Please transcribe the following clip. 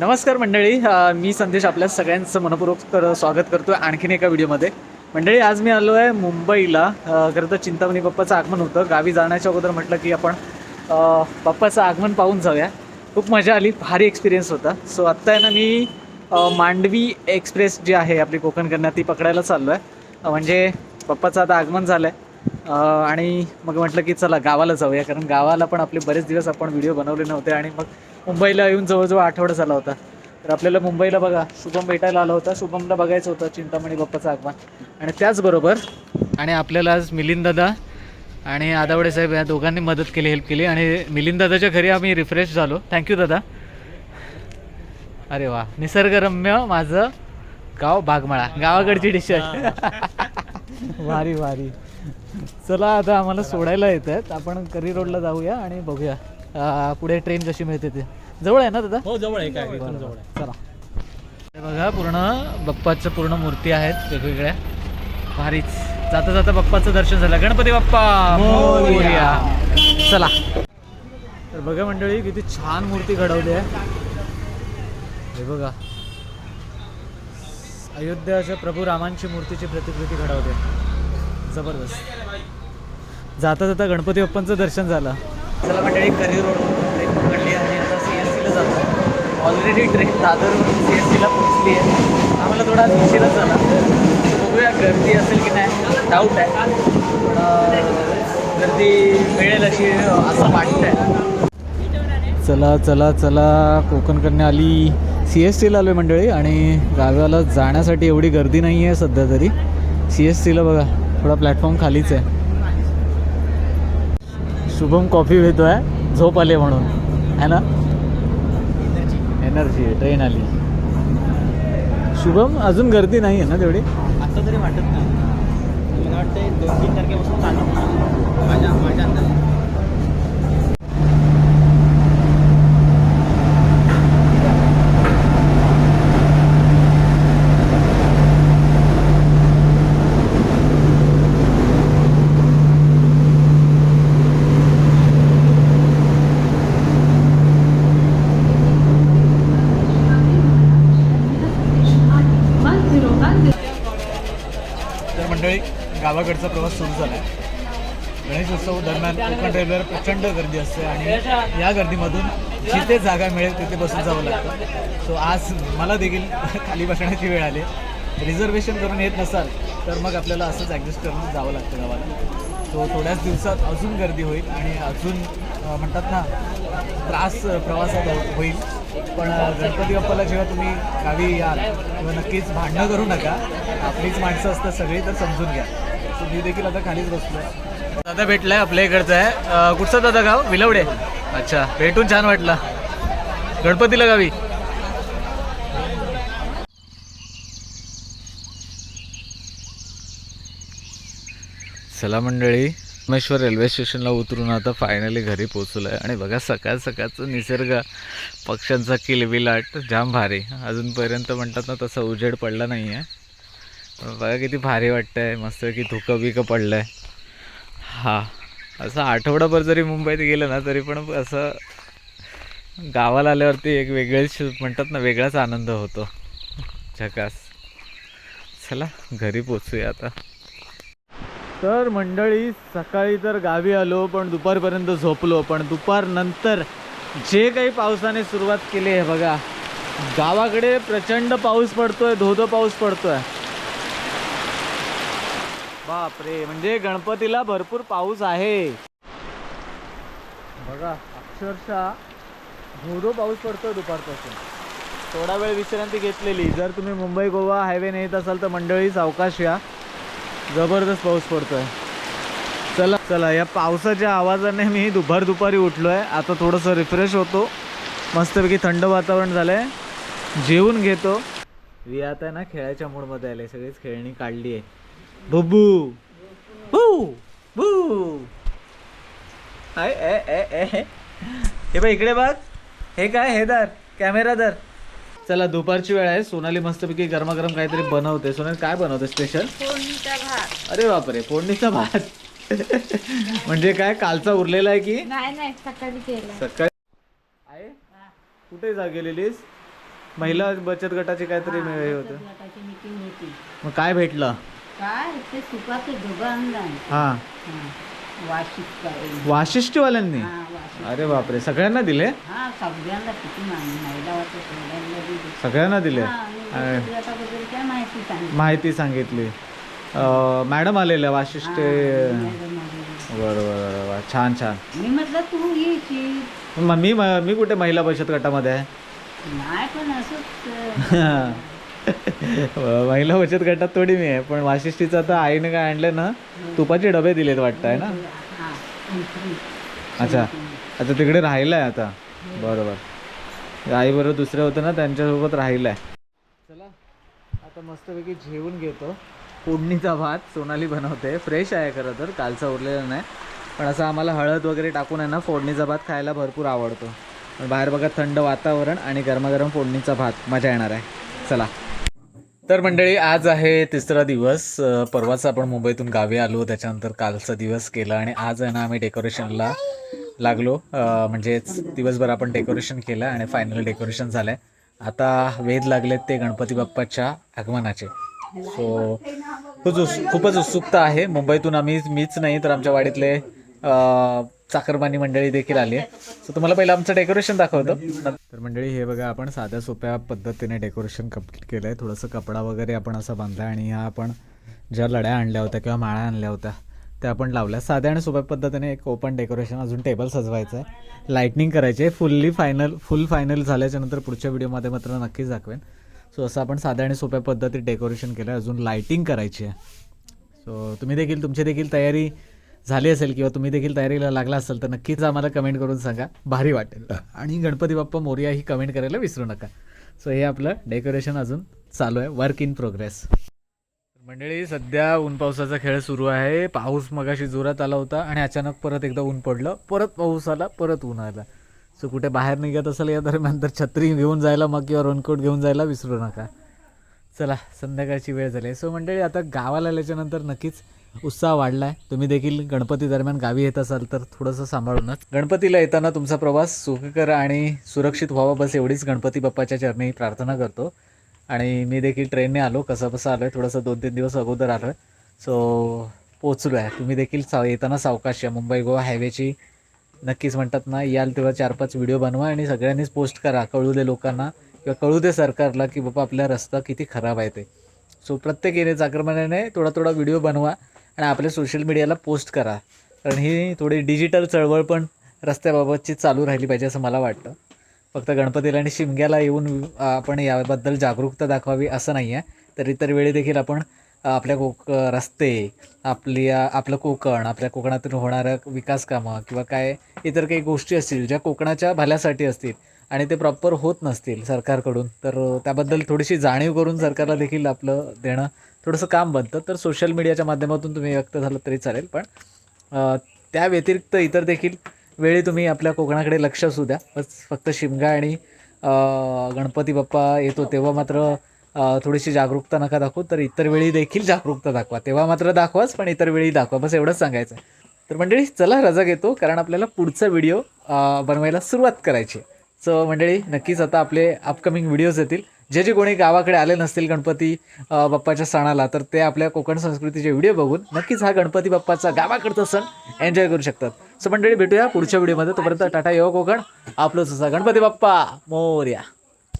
नमस्कार मंडळी. मी संदेश आपल्या सगळ्यांचं मनपूर्वक स्वागत करतो आणखीन एका व्हिडिओमध्ये. मंडळी आज मी आलो आहे मुंबईला खरं तर चिंतामणी बाप्पाचं आगमन होतं. गावी जाण्याच्या अगोदर म्हटलं की आपण पप्पाचं बाप्पाचं आगमन पाहून जाऊया. खूप मजा आली भारी एक्सपिरियन्स होता. सो आत्ता आहे ना मी मांडवी एक्सप्रेस जी आहे आपली कोकण कन्या ती पकडायला चाललो आहे म्हणजे बाप्पाचं आता आगमन झालं आहे आणि मग म्हटलं की चला गावाला जाऊया कारण गावाला पण आपले बरेच दिवस आपण व्हिडिओ बनवले नव्हते आणि मग मुंबईला येऊन जवळजवळ आठवडा झाला होता. तर आपल्याला मुंबईला बघा शुभम भेटायला आला होता. शुभमला बघायचं होतं चिंतामणी बाप्पाचं आगमन. आणि त्याचबरोबर आणि आपल्याला आज मिलिंददा आणि आदावडे साहेब या दोघांनी मदत केली हेल्प केली. आणि मिलिंददाच्या घरी आम्ही रिफ्रेश झालो. थँक्यू दादा. अरे वा निसर्गरम्य माझं गाव बागमाळा गावाकडची डिश आहे. भारी भारी चला आता आम्हाला सोडायला येत आहेत आपण करी रोडला जाऊया आणि बघूया. पुढे ट्रेन कशी मिळते ते. जवळ आहे ना दादा? हो जवळ आहे काय इथून जवळ आहे. चला. हे बघा पूर्ण बाप्पाच्या पूर्ण मूर्ती आहेत वेगवेगळ्या. भारीच. जाता जाता बाप्पाचं दर्शन झालं. गणपती बाप्पा मोरया. चला. तर बघा मंडळी किती छान मूर्ती घडवली आहे. हे बघा. अयोध्याच्या प्रभू रामांची मूर्तीची प्रतिकृती घडवते. जबरदस्त. जाता जाता गणपती बाप्पांचं दर्शन झालं. चला मंडळी करी रोड ट्रेन पकडली आणि आता सी एस सीला जातो. ऑलरेडी ट्रेन दादरवरून सी एस सीला पोहोचली आहे. आम्हाला थोडा आज उशीरच झाला. बघूया गर्दी असेल की नाही. डाऊट आहे. गर्दी मिळेल अशी असं असं वाटतंय. चला चला चला. कोकण कन्या आली. सी एस टीला आलो आहे मंडळी आणि गावाला जाण्यासाठी एवढी गर्दी नाही आहे सध्या तरी. सी एस टीला बघा थोडा प्लॅटफॉर्म खालीच आहे. शुभम कॉफी घेतोय झोप आले म्हणून. है ना? एनर्जी ट्रेन आली. शुभम अजून गर्दी नाही आहे ना तेवढी? आता तरी वाटत नाही. मला वाटतं दोन तीन तारखेपासून चालू माझ्या माझ्या अंदाजे तर मंडळी गावाकडचा प्रवास सुरू झाला आहे गणेश उत्सव दरम्यान कोकण रेल्वेवर प्रचंड गर्दी असते आणि या गर्दीमधून जिथे जागा मिळेल तिथे बसून जावं लागतं. सो आज मला देखील खाली बसण्याची वेळ आली. रिझर्वेशन करून येत नसाल तर मग आपल्याला असंच ॲडजस्ट करून जावं लागतं गावाला. सो थोड्याच दिवसात अजून गर्दी होईल आणि अजून म्हणतात ना त्रास प्रवासात होईल. पण गणपती बाप्पाला जेव्हा तुम्ही गावी याल तेव्हा नक्कीच भांडणं करू नका. आपलीच माणसं असतात सगळी तर समजून घ्या. सो मी देखील आता खालीच बसलोय. दादा भेटलाय आपल्या इकडचा आहे. कुठचा दादा गाव? विलवडे. अच्छा भेटून छान वाटला. गणपतीला गावी. चला मंडळी रामेश्वर रेल्वे स्टेशनला उतरून आता फायनली घरी पोचलो आहे आणि बघा सकाळ सकाळचं निसर्ग पक्ष्यांचा किलबिलाट जाम भारी. अजूनपर्यंत म्हणतात ना तसा उजेड पडला नाही आहे पण बघा किती भारी वाटतं आहे मस्त की धुकं बिकं पडलं आहे हां. असं आठवडाभर जरी मुंबईत गेलं ना तरी पण असं गावाला आल्यावरती एक वेगळीच म्हणतात ना वेगळाच आनंद होतो. झकास. चला घरी पोचूया आता. तर मंडळी सकाळी तर गावी आलो पण दुपारपर्यंत झोपलो. पण दुपारनंतर जे काही पावसाने सुरुवात केली आहे बघा गावाकडे प्रचंड पाऊस पडतोय धोधो पाऊस पडतोय. बापरे म्हणजे गणपतीला भरपूर पाऊस आहे. बघा अक्षरशः धोधो पाऊस पडतोय दुपारपासून. थोडा वेळ विश्रांती घेतलेली. जर तुम्ही मुंबई गोवा हायवे येत असाल तर मंडळी सावकाश या. जबरदस्त पाऊस पडतोय. चला चला या पावसाच्या आवाजाने मी दुपार दुपारी उठलो आहे आता थोडंसं रिफ्रेश होतो. मस्तपैकी थंड वातावरण झालं आहे जेवून घेतो. मी आता ना खेळायच्या मूडमध्ये आले. सगळीच खेळणी काढली आहे. बुबू बू बू आय ए ए ए हे. हे बघ इकडे बघ. हे काय हे दर कॅमेरा दर चला दुपारची वेळ आहे. सोनाली मस्तपैकी गरमागरम काहीतरी बनवते. सोनाली काय बनवते स्पेशल फोडणीचा भात. अरे बापरे फोडणीचा भात. म्हणजे काय कालचा उरलेला आहे की? नाही नाही सकाळी केलं. सकाळी? आहे कुठे जा गेलेलीस? महिला बचत गटाची काहीतरी हा, हे होतं. गटाची meeting होती. मग काय भेटलं? काय ते सुपाचं आणलं हां. वाशिष्ठवाल्यांनी अरे बापरे सगळ्यांना दिले? हा सगळ्यांना किती मान महिला वाटत सगळ्यांना दिली? सगळ्यांना काय माहिती सांगितली? माहिती सांगितली. अं, मॅडम आलेल्या वाशिष्ठ. बरं बरं बरं छान छान. मी म्हटलं तू येशील मग मी मी कुठे महिला बचत गटामध्ये आहे? नाही पण असंच अं, महिला बचत गटात थोडी मी आहे पण वाशिष्ठीचं आता आईने काय आणलं ना तुपाचे डबे दिलेत वाटतं आहे ना. अच्छा. आता तिकडे राहिलं आहे आता बरोबर. आई बरोबर दुसरे होते ना त्यांच्यासोबत राहिलं आहे चला आता मस्तपैकी जेवून घेतो. फोडणीचा भात सोनाली बनवते. फ्रेश आहे खरं तर कालचा उरलेला नाही. पण असं आम्हाला हळद वगैरे टाकून आहे ना फोडणीचा भात खायला भरपूर आवडतो. पण बाहेर बघा थंड वातावरण आणि गरमागरम फोडणीचा भात. मजा येणार आहे. चला. तर मंडळी आज आहे तिसरा दिवस. परवाच आपण मुंबईतून गावी आलो. त्याच्यानंतर कालचा दिवस केला आणि आज आहे ना आम्ही डेकोरेशनला लागलो. म्हणजेच दिवसभर आपण डेकोरेशन केलं आणि फायनल डेकोरेशन झालं आहे आता वेध लागलेत ते गणपती बाप्पाच्या आगमनाचे. सो खूप उत्स खूपच उत्सुकता आहे. मुंबईतून आम्ही मीच नाही तर आमच्या वाडीतले चाकरमानी मंडळी देखील आली आहे. सो तुम्हाला पहिलं आमचं डेकोरेशन दाखवतो. तर मंडळी हे बघा आपण साध्या सोप्या पद्धतीने डेकोरेशन कंप्लीट केलं आहे थोडंसं कपडा वगैरे आपण असं बांधला आणि ह्या आपण ज्या लढ्या आणल्या होत्या किंवा माळ्या आणल्या होत्या त्या आपण लावल्या. साध्या आणि सोप्या पद्धतीने एक ओपन डेकोरेशन अजून टेबल सजवायचं आहे लाईटनिंग करायची आहे. फुल्ली फायनल फुल फायनल झाल्याच्यानंतर पुढच्या व्हिडिओमध्ये मात्र नक्कीच दाखवेन. सो असं आपण साध्या आणि सोप्या पद्धतीत डेकोरेशन केलं आहे अजून लाईटिंग करायची आहे. सो तुम्ही देखील तुमची देखील तयारी झाली असेल किंवा तुम्ही देखील तयारीला लागला असेल तर नक्कीच आम्हाला कमेंट करून सांगा. भारी वाटेल. आणि गणपती बाप्पा मोर्या ही कमेंट करायला विसरू नका. सो हे आपलं डेकोरेशन अजून चालू आहे. वर्क इन प्रोग्रेस मंडळी सध्या ऊन पावसाचा खेळ सुरू आहे. पाऊस मगाशी जोरात आला होता आणि अचानक परत एकदा ऊन पडलं. परत पाऊस आला परत ऊन आला. सो कुठे बाहेर निघत असेल या दरम्यान तर छत्री घेऊन जायला मग किंवा रेनकोट घेऊन जायला विसरू नका. चला संध्याकाळची वेळ झाली सो मंडळी आता गावाला आल्याच्यानंतर नक्कीच उत्साह वाढला आहे तुम्ही देखील गणपती दरम्यान गावी येत असाल तर थोडंसं सांभाळूनच. गणपतीला येताना तुमचा प्रवास सुखकर आणि सुरक्षित व्हावा. बस एवढीच गणपती बाप्पाच्या चरणी प्रार्थना करतो. आणि मी देखील ट्रेनने आलो. कसं कसं आलो आहे थोडंसं दोन तीन दिवस अगोदर आलो आहे सो पोचलो आहे तुम्ही देखील साव येताना सावकाश या मुंबई गोवा हायवेची नक्कीच म्हणतात ना याल तेव्हा चार पाच व्हिडिओ बनवा आणि सगळ्यांनीच पोस्ट करा. कळू दे लोकांना किंवा कळू दे सरकारला की बाबा आपला रस्ता किती खराब आहे ते. सो प्रत्येक येणे चाकरमान्याने थोडा थोडा व्हिडिओ बनवा. आणि आपल्या सोशल मीडियाला पोस्ट करा. कारण ही थोडी डिजिटल चळवळ पण रस्त्याबाबतची चालू राहिली पाहिजे असं मला वाटतं. फक्त गणपतीला आणि शिमग्याला येऊन आपण याबद्दल जागरूकता दाखवावी असं नाही आहे. तर इतर वेळी देखील आपण आपल्या कोक रस्ते आपली आपलं कोकण आपल्या कोकणातून होणारं विकास कामं किंवा काय इतर काही गोष्टी असतील ज्या कोकणाच्या भल्यासाठी असतील आणि ते प्रॉपर होत नसतील सरकारकडून तर त्याबद्दल थोडीशी जाणीव करून सरकारला देखील आपलं देणं थोडंसं काम बनतं. तर सोशल मीडियाच्या माध्यमातून तुम्ही व्यक्त झालं तरी चालेल. पण त्या व्यतिरिक्त इतर देखील वेळी तुम्ही आपल्या कोकणाकडे लक्ष असू द्या. बस फक्त शिमगा आणि गणपती बाप्पा येतो तेव्हा मात्र थोडीशी जागरूकता नका दाखवू. तर इतर वेळी देखील जागरूकता दाखवा. तेव्हा मात्र दाखवाच पण इतर वेळी दाखवा. बस एवढंच सांगायचं आहे. तर मंडळी चला रजा घेतो कारण आपल्याला पुढचा व्हिडिओ बनवायला सुरुवात करायची आहे. सो मंडळी नक्कीच आता आपले अपकमिंग व्हिडिओज येतील. जे जे कोणी गावाकडे आले नसतील गणपती बाप्पाच्या सणाला तर ते आपल्या कोकण संस्कृतीचे व्हिडिओ बघून नक्कीच हा गणपती बाप्पाचा गावाकडचा सण एन्जॉय करू शकतात. सो मंडळी भेटूया पुढच्या व्हिडिओमध्ये. तोपर्यंत टाटा यो कोकण. आपलंच असा गणपती बाप्पा. मोर्या.